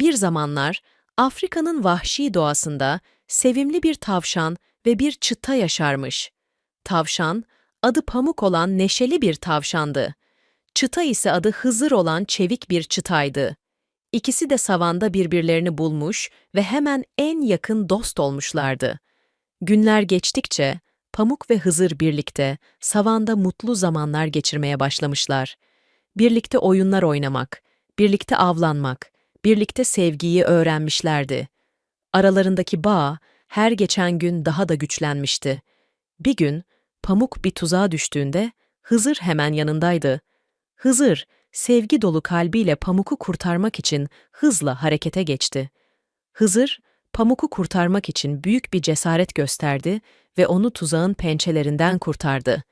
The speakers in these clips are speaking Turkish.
Bir zamanlar Afrika'nın vahşi doğasında sevimli bir tavşan ve bir çıta yaşarmış. Tavşan, adı Pamuk olan neşeli bir tavşandı. Çıta ise adı Hızır olan çevik bir çıtaydı. İkisi de savanda birbirlerini bulmuş ve hemen en yakın dost olmuşlardı. Günler geçtikçe Pamuk ve Hızır birlikte savanda mutlu zamanlar geçirmeye başlamışlar. Birlikte oyunlar oynamak, birlikte avlanmak, birlikte sevgiyi öğrenmişlerdi. Aralarındaki bağ her geçen gün daha da güçlenmişti. Bir gün Pamuk bir tuzağa düştüğünde Hızır hemen yanındaydı. Hızır, sevgi dolu kalbiyle Pamuk'u kurtarmak için hızla harekete geçti. Hızır, Pamuk'u kurtarmak için büyük bir cesaret gösterdi ve onu tuzağın pençelerinden kurtardı.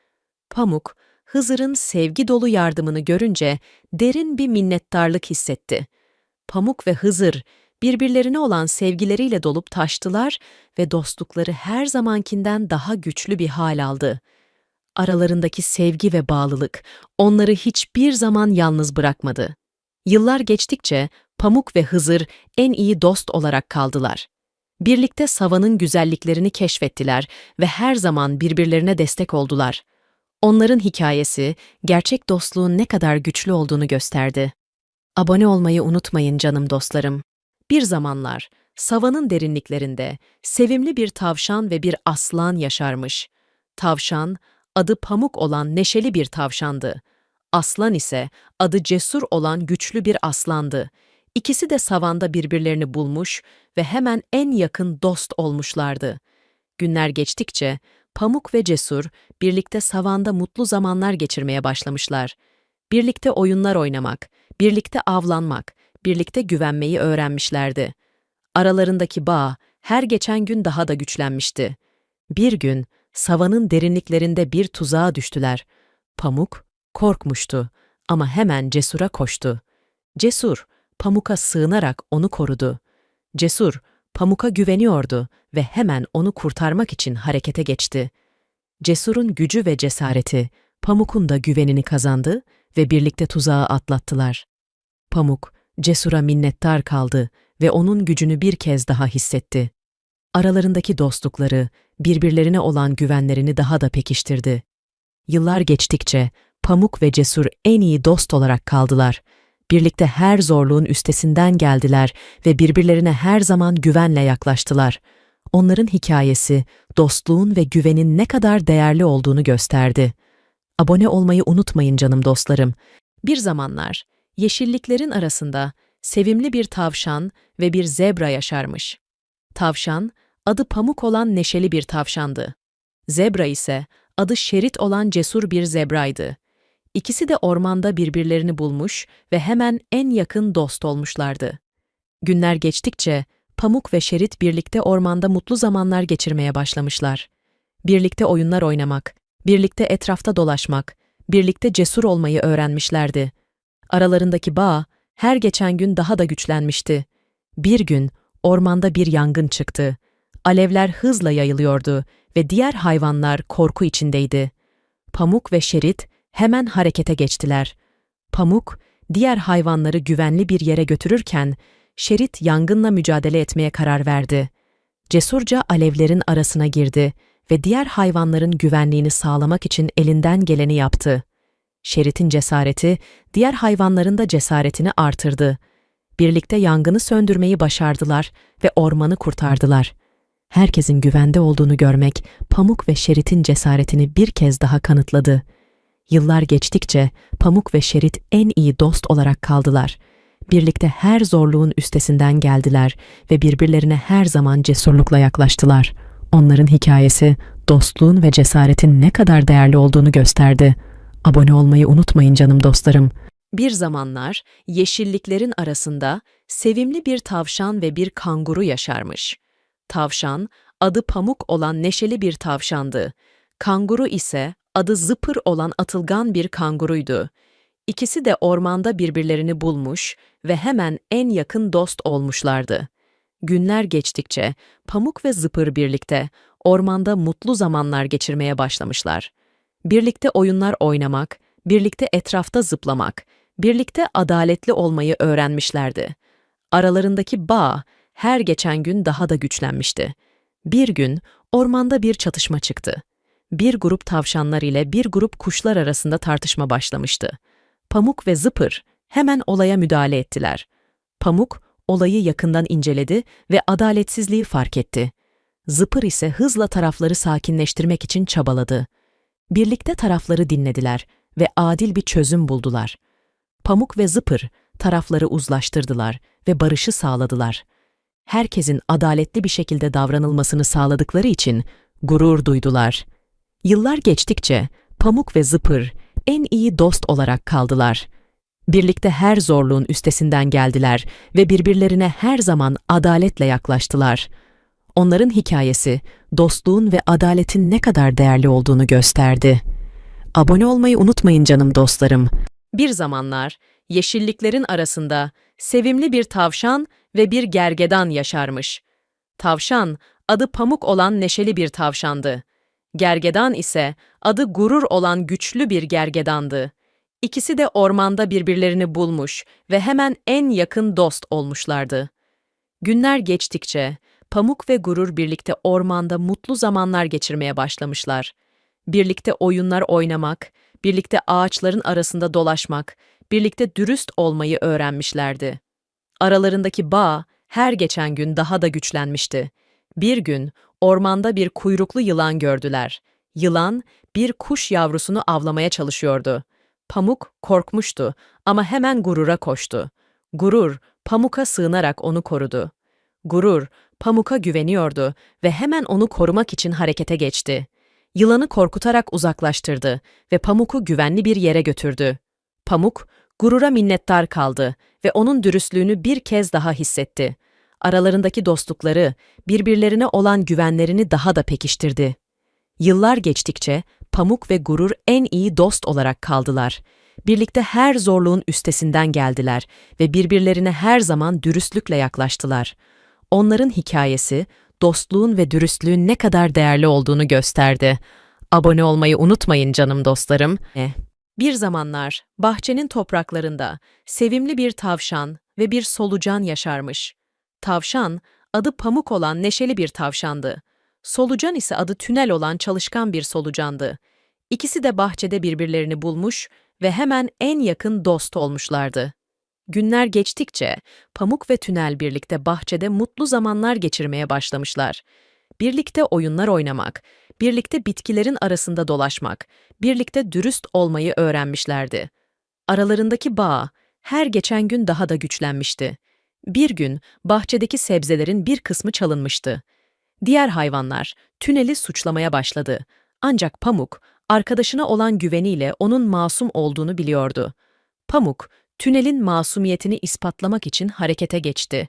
Pamuk, Hızır'ın sevgi dolu yardımını görünce derin bir minnettarlık hissetti. Pamuk ve Hızır birbirlerine olan sevgileriyle dolup taştılar ve dostlukları her zamankinden daha güçlü bir hal aldı. Aralarındaki sevgi ve bağlılık onları hiçbir zaman yalnız bırakmadı. Yıllar geçtikçe Pamuk ve Hızır en iyi dost olarak kaldılar. Birlikte savanın güzelliklerini keşfettiler ve her zaman birbirlerine destek oldular. Onların hikayesi gerçek dostluğun ne kadar güçlü olduğunu gösterdi. Abone olmayı unutmayın canım dostlarım. Bir zamanlar savanın derinliklerinde sevimli bir tavşan ve bir aslan yaşarmış. Tavşan adı Pamuk olan neşeli bir tavşandı. Aslan ise adı Cesur olan güçlü bir aslandı. İkisi de savanda birbirlerini bulmuş ve hemen en yakın dost olmuşlardı. Günler geçtikçe Pamuk ve Cesur birlikte savanda mutlu zamanlar geçirmeye başlamışlar. Birlikte oyunlar oynamak, birlikte avlanmak, birlikte güvenmeyi öğrenmişlerdi. Aralarındaki bağ her geçen gün daha da güçlenmişti. Bir gün savanın derinliklerinde bir tuzağa düştüler. Pamuk korkmuştu ama hemen Cesur'a koştu. Cesur, Pamuk'a sığınarak onu korudu. Cesur, Pamuk'a güveniyordu ve hemen onu kurtarmak için harekete geçti. Cesur'un gücü ve cesareti, Pamuk'un da güvenini kazandı ve birlikte tuzağı atlattılar. Pamuk, Cesur'a minnettar kaldı ve onun gücünü bir kez daha hissetti. Aralarındaki dostlukları, birbirlerine olan güvenlerini daha da pekiştirdi. Yıllar geçtikçe Pamuk ve Cesur en iyi dost olarak kaldılar. Birlikte her zorluğun üstesinden geldiler ve birbirlerine her zaman güvenle yaklaştılar. Onların hikayesi, dostluğun ve güvenin ne kadar değerli olduğunu gösterdi. Abone olmayı unutmayın canım dostlarım. Bir zamanlar yeşilliklerin arasında sevimli bir tavşan ve bir zebra yaşarmış. Tavşan, adı Pamuk olan neşeli bir tavşandı. Zebra ise adı Şerit olan cesur bir zebraydı. İkisi de ormanda birbirlerini bulmuş ve hemen en yakın dost olmuşlardı. Günler geçtikçe Pamuk ve Şerit birlikte ormanda mutlu zamanlar geçirmeye başlamışlar. Birlikte oyunlar oynamak, birlikte etrafta dolaşmak, birlikte cesur olmayı öğrenmişlerdi. Aralarındaki bağ her geçen gün daha da güçlenmişti. Bir gün ormanda bir yangın çıktı. Alevler hızla yayılıyordu ve diğer hayvanlar korku içindeydi. Pamuk ve Şerit hemen harekete geçtiler. Pamuk, diğer hayvanları güvenli bir yere götürürken, Şerit yangınla mücadele etmeye karar verdi. Cesurca alevlerin arasına girdi ve diğer hayvanların güvenliğini sağlamak için elinden geleni yaptı. Şerit'in cesareti, diğer hayvanların da cesaretini artırdı. Birlikte yangını söndürmeyi başardılar ve ormanı kurtardılar. Herkesin güvende olduğunu görmek, Pamuk ve Şerit'in cesaretini bir kez daha kanıtladı. Yıllar geçtikçe Pamuk ve Şerit en iyi dost olarak kaldılar. Birlikte her zorluğun üstesinden geldiler ve birbirlerine her zaman cesurlukla yaklaştılar. Onların hikayesi dostluğun ve cesaretin ne kadar değerli olduğunu gösterdi. Abone olmayı unutmayın canım dostlarım. Bir zamanlar yeşilliklerin arasında sevimli bir tavşan ve bir kanguru yaşarmış. Tavşan, adı Pamuk olan neşeli bir tavşandı. Kanguru ise adı Zıpır olan atılgan bir kanguruydu. İkisi de ormanda birbirlerini bulmuş ve hemen en yakın dost olmuşlardı. Günler geçtikçe Pamuk ve Zıpır birlikte ormanda mutlu zamanlar geçirmeye başlamışlar. Birlikte oyunlar oynamak, birlikte etrafta zıplamak, birlikte adaletli olmayı öğrenmişlerdi. Aralarındaki bağ her geçen gün daha da güçlenmişti. Bir gün ormanda bir çatışma çıktı. Bir grup tavşanlar ile bir grup kuşlar arasında tartışma başlamıştı. Pamuk ve Zıpır hemen olaya müdahale ettiler. Pamuk olayı yakından inceledi ve adaletsizliği fark etti. Zıpır ise hızla tarafları sakinleştirmek için çabaladı. Birlikte tarafları dinlediler ve adil bir çözüm buldular. Pamuk ve Zıpır tarafları uzlaştırdılar ve barışı sağladılar. Herkesin adaletli bir şekilde davranılmasını sağladıkları için gurur duydular. Yıllar geçtikçe Pamuk ve Zıpır en iyi dost olarak kaldılar. Birlikte her zorluğun üstesinden geldiler ve birbirlerine her zaman adaletle yaklaştılar. Onların hikayesi dostluğun ve adaletin ne kadar değerli olduğunu gösterdi. Abone olmayı unutmayın canım dostlarım. Bir zamanlar yeşilliklerin arasında sevimli bir tavşan ve bir gergedan yaşarmış. Tavşan adı Pamuk olan neşeli bir tavşandı. Gergedan ise adı Gurur olan güçlü bir gergedandı. İkisi de ormanda birbirlerini bulmuş ve hemen en yakın dost olmuşlardı. Günler geçtikçe Pamuk ve Gurur birlikte ormanda mutlu zamanlar geçirmeye başlamışlar. Birlikte oyunlar oynamak, birlikte ağaçların arasında dolaşmak, birlikte dürüst olmayı öğrenmişlerdi. Aralarındaki bağ her geçen gün daha da güçlenmişti. Bir gün ormanda bir kuyruklu yılan gördüler. Yılan bir kuş yavrusunu avlamaya çalışıyordu. Pamuk korkmuştu ama hemen gurura koştu. Gurur, Pamuk'a sığınarak onu korudu. Gurur, Pamuk'a güveniyordu ve hemen onu korumak için harekete geçti. Yılanı korkutarak uzaklaştırdı ve Pamuk'u güvenli bir yere götürdü. Pamuk, gurura minnettar kaldı ve onun dürüstlüğünü bir kez daha hissetti. Aralarındaki dostlukları, birbirlerine olan güvenlerini daha da pekiştirdi. Yıllar geçtikçe Pamuk ve Gurur en iyi dost olarak kaldılar. Birlikte her zorluğun üstesinden geldiler ve birbirlerine her zaman dürüstlükle yaklaştılar. Onların hikayesi, dostluğun ve dürüstlüğün ne kadar değerli olduğunu gösterdi. Abone olmayı unutmayın canım dostlarım. Bir zamanlar bahçenin topraklarında sevimli bir tavşan ve bir solucan yaşarmış. Tavşan, adı Pamuk olan neşeli bir tavşandı. Solucan ise adı Tünel olan çalışkan bir solucandı. İkisi de bahçede birbirlerini bulmuş ve hemen en yakın dost olmuşlardı. Günler geçtikçe Pamuk ve Tünel birlikte bahçede mutlu zamanlar geçirmeye başlamışlar. Birlikte oyunlar oynamak, birlikte bitkilerin arasında dolaşmak, birlikte dürüst olmayı öğrenmişlerdi. Aralarındaki bağ her geçen gün daha da güçlenmişti. Bir gün bahçedeki sebzelerin bir kısmı çalınmıştı. Diğer hayvanlar tüneli suçlamaya başladı. Ancak Pamuk, arkadaşına olan güveniyle onun masum olduğunu biliyordu. Pamuk, tünelin masumiyetini ispatlamak için harekete geçti.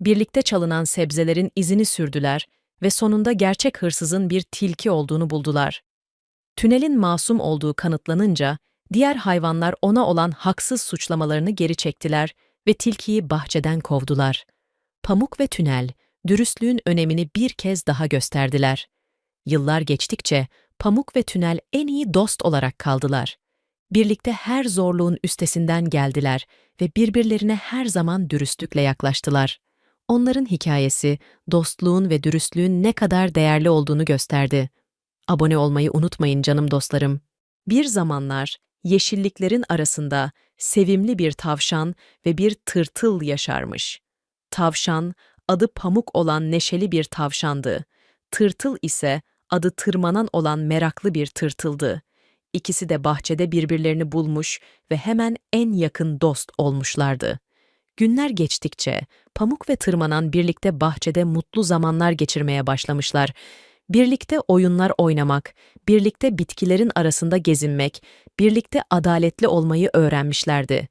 Birlikte çalınan sebzelerin izini sürdüler ve sonunda gerçek hırsızın bir tilki olduğunu buldular. Tünelin masum olduğu kanıtlanınca, diğer hayvanlar ona olan haksız suçlamalarını geri çektiler ve tilkiyi bahçeden kovdular. Pamuk ve Tünel, dürüstlüğün önemini bir kez daha gösterdiler. Yıllar geçtikçe Pamuk ve Tünel en iyi dost olarak kaldılar. Birlikte her zorluğun üstesinden geldiler ve birbirlerine her zaman dürüstlükle yaklaştılar. Onların hikayesi, dostluğun ve dürüstlüğün ne kadar değerli olduğunu gösterdi. Abone olmayı unutmayın canım dostlarım. Bir zamanlar yeşilliklerin arasında sevimli bir tavşan ve bir tırtıl yaşarmış. Tavşan, adı Pamuk olan neşeli bir tavşandı. Tırtıl ise adı tırmanan olan meraklı bir tırtıldı. İkisi de bahçede birbirlerini bulmuş ve hemen en yakın dost olmuşlardı. Günler geçtikçe Pamuk ve Tırmanan birlikte bahçede mutlu zamanlar geçirmeye başlamışlar. Birlikte oyunlar oynamak, birlikte bitkilerin arasında gezinmek, birlikte adaletli olmayı öğrenmişlerdi.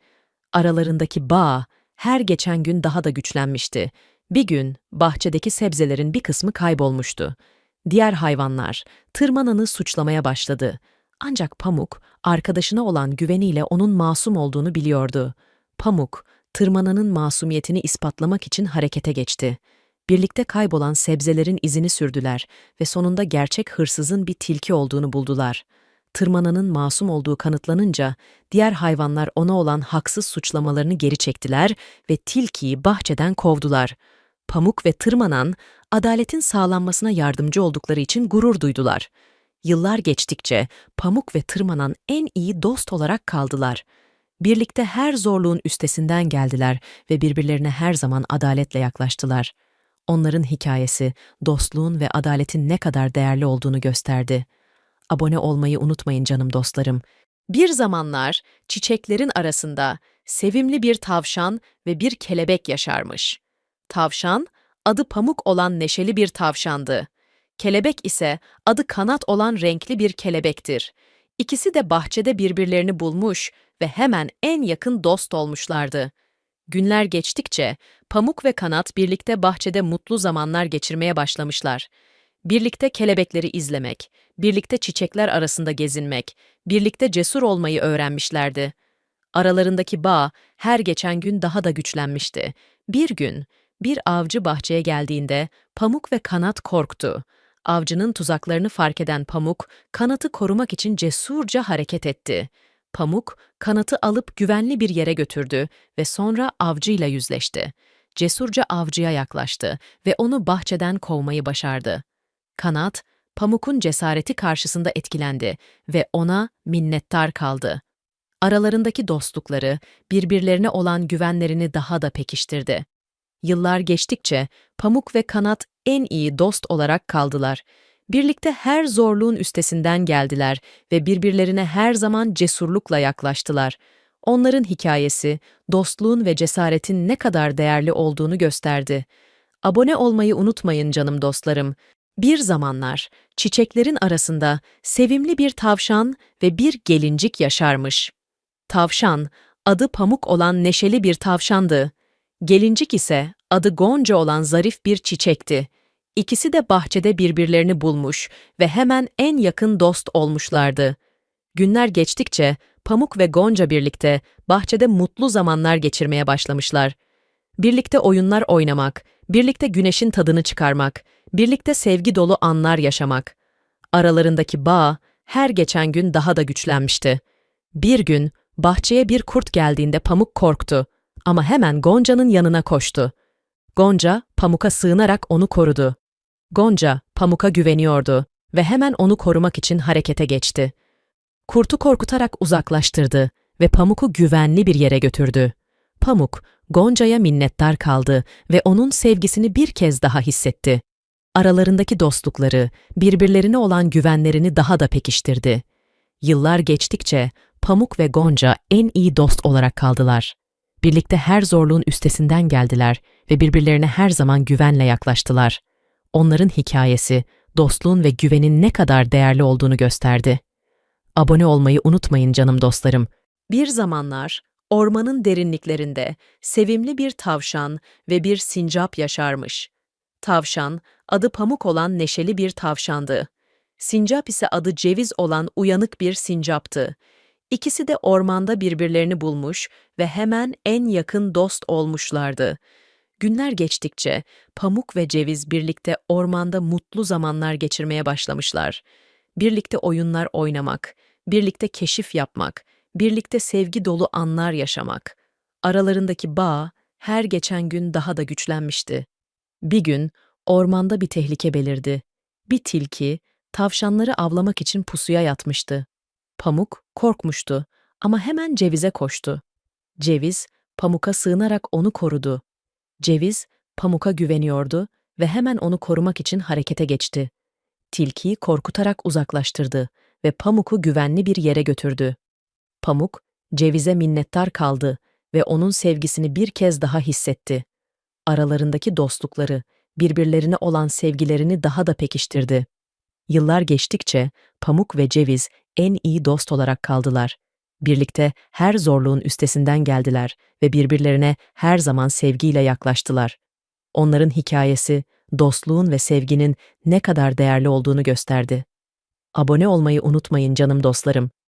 Aralarındaki bağ her geçen gün daha da güçlenmişti. Bir gün bahçedeki sebzelerin bir kısmı kaybolmuştu. Diğer hayvanlar tırmananı suçlamaya başladı. Ancak Pamuk, arkadaşına olan güveniyle onun masum olduğunu biliyordu. Pamuk, tırmananın masumiyetini ispatlamak için harekete geçti. Birlikte kaybolan sebzelerin izini sürdüler ve sonunda gerçek hırsızın bir tilki olduğunu buldular. tırmananın masum olduğu kanıtlanınca diğer hayvanlar ona olan haksız suçlamalarını geri çektiler ve tilkiyi bahçeden kovdular. Pamuk ve tırmanan adaletin sağlanmasına yardımcı oldukları için gurur duydular. Yıllar geçtikçe Pamuk ve Tırmanan en iyi dost olarak kaldılar. Birlikte her zorluğun üstesinden geldiler ve birbirlerine her zaman adaletle yaklaştılar. Onların hikayesi dostluğun ve adaletin ne kadar değerli olduğunu gösterdi. Abone olmayı unutmayın canım dostlarım. Bir zamanlar çiçeklerin arasında sevimli bir tavşan ve bir kelebek yaşarmış. Tavşan, adı pamuk olan neşeli bir tavşandı. Kelebek ise adı kanat olan renkli bir kelebektir. İkisi de bahçede birbirlerini bulmuş ve hemen en yakın dost olmuşlardı. Günler geçtikçe Pamuk ve Kanat birlikte bahçede mutlu zamanlar geçirmeye başlamışlar. Birlikte kelebekleri izlemek, birlikte çiçekler arasında gezinmek, birlikte cesur olmayı öğrenmişlerdi. Aralarındaki bağ her geçen gün daha da güçlenmişti. Bir gün bir avcı bahçeye geldiğinde Pamuk ve Kanat korktu. Avcının tuzaklarını fark eden Pamuk, kanatı korumak için cesurca hareket etti. Pamuk, kanatı alıp güvenli bir yere götürdü ve sonra avcıyla yüzleşti. Cesurca avcıya yaklaştı ve onu bahçeden kovmayı başardı. Kanat, Pamuk'un cesareti karşısında etkilendi ve ona minnettar kaldı. Aralarındaki dostlukları, birbirlerine olan güvenlerini daha da pekiştirdi. Yıllar geçtikçe Pamuk ve Kanat en iyi dost olarak kaldılar. Birlikte her zorluğun üstesinden geldiler ve birbirlerine her zaman cesurlukla yaklaştılar. Onların hikayesi, dostluğun ve cesaretin ne kadar değerli olduğunu gösterdi. Abone olmayı unutmayın canım dostlarım. Bir zamanlar çiçeklerin arasında sevimli bir tavşan ve bir gelincik yaşarmış. Tavşan, adı pamuk olan neşeli bir tavşandı. Gelincik ise adı Gonca olan zarif bir çiçekti. İkisi de bahçede birbirlerini bulmuş ve hemen en yakın dost olmuşlardı. Günler geçtikçe Pamuk ve Gonca birlikte bahçede mutlu zamanlar geçirmeye başlamışlar. Birlikte oyunlar oynamak, birlikte güneşin tadını çıkarmak, birlikte sevgi dolu anlar yaşamak. Aralarındaki bağ her geçen gün daha da güçlenmişti. Bir gün bahçeye bir kurt geldiğinde Pamuk korktu ama hemen Gonca'nın yanına koştu. Gonca, Pamuk'a sığınarak onu korudu. Gonca, Pamuk'a güveniyordu ve hemen onu korumak için harekete geçti. Kurtu korkutarak uzaklaştırdı ve Pamuk'u güvenli bir yere götürdü. Pamuk, Gonca'ya minnettar kaldı ve onun sevgisini bir kez daha hissetti. Aralarındaki dostlukları, birbirlerine olan güvenlerini daha da pekiştirdi. Yıllar geçtikçe Pamuk ve Gonca en iyi dost olarak kaldılar. Birlikte her zorluğun üstesinden geldiler ve birbirlerine her zaman güvenle yaklaştılar. Onların hikayesi, dostluğun ve güvenin ne kadar değerli olduğunu gösterdi. Abone olmayı unutmayın canım dostlarım. Bir zamanlar ormanın derinliklerinde sevimli bir tavşan ve bir sincap yaşarmış. Tavşan, adı pamuk olan neşeli bir tavşandı. Sincap ise adı ceviz olan uyanık bir sincaptı. İkisi de ormanda birbirlerini bulmuş ve hemen en yakın dost olmuşlardı. Günler geçtikçe Pamuk ve Ceviz birlikte ormanda mutlu zamanlar geçirmeye başlamışlar. Birlikte oyunlar oynamak, birlikte keşif yapmak, birlikte sevgi dolu anlar yaşamak. Aralarındaki bağ her geçen gün daha da güçlenmişti. Bir gün ormanda bir tehlike belirdi. Bir tilki tavşanları avlamak için pusuya yatmıştı. Pamuk korkmuştu ama hemen Ceviz'e koştu. Ceviz, Pamuk'a sığınarak onu korudu. Ceviz, Pamuk'a güveniyordu ve hemen onu korumak için harekete geçti. Tilkiyi korkutarak uzaklaştırdı ve Pamuk'u güvenli bir yere götürdü. Pamuk, Ceviz'e minnettar kaldı ve onun sevgisini bir kez daha hissetti. Aralarındaki dostlukları, birbirlerine olan sevgilerini daha da pekiştirdi. Yıllar geçtikçe Pamuk ve Ceviz en iyi dost olarak kaldılar. Birlikte her zorluğun üstesinden geldiler ve birbirlerine her zaman sevgiyle yaklaştılar. Onların hikayesi, dostluğun ve sevginin ne kadar değerli olduğunu gösterdi. Abone olmayı unutmayın canım dostlarım.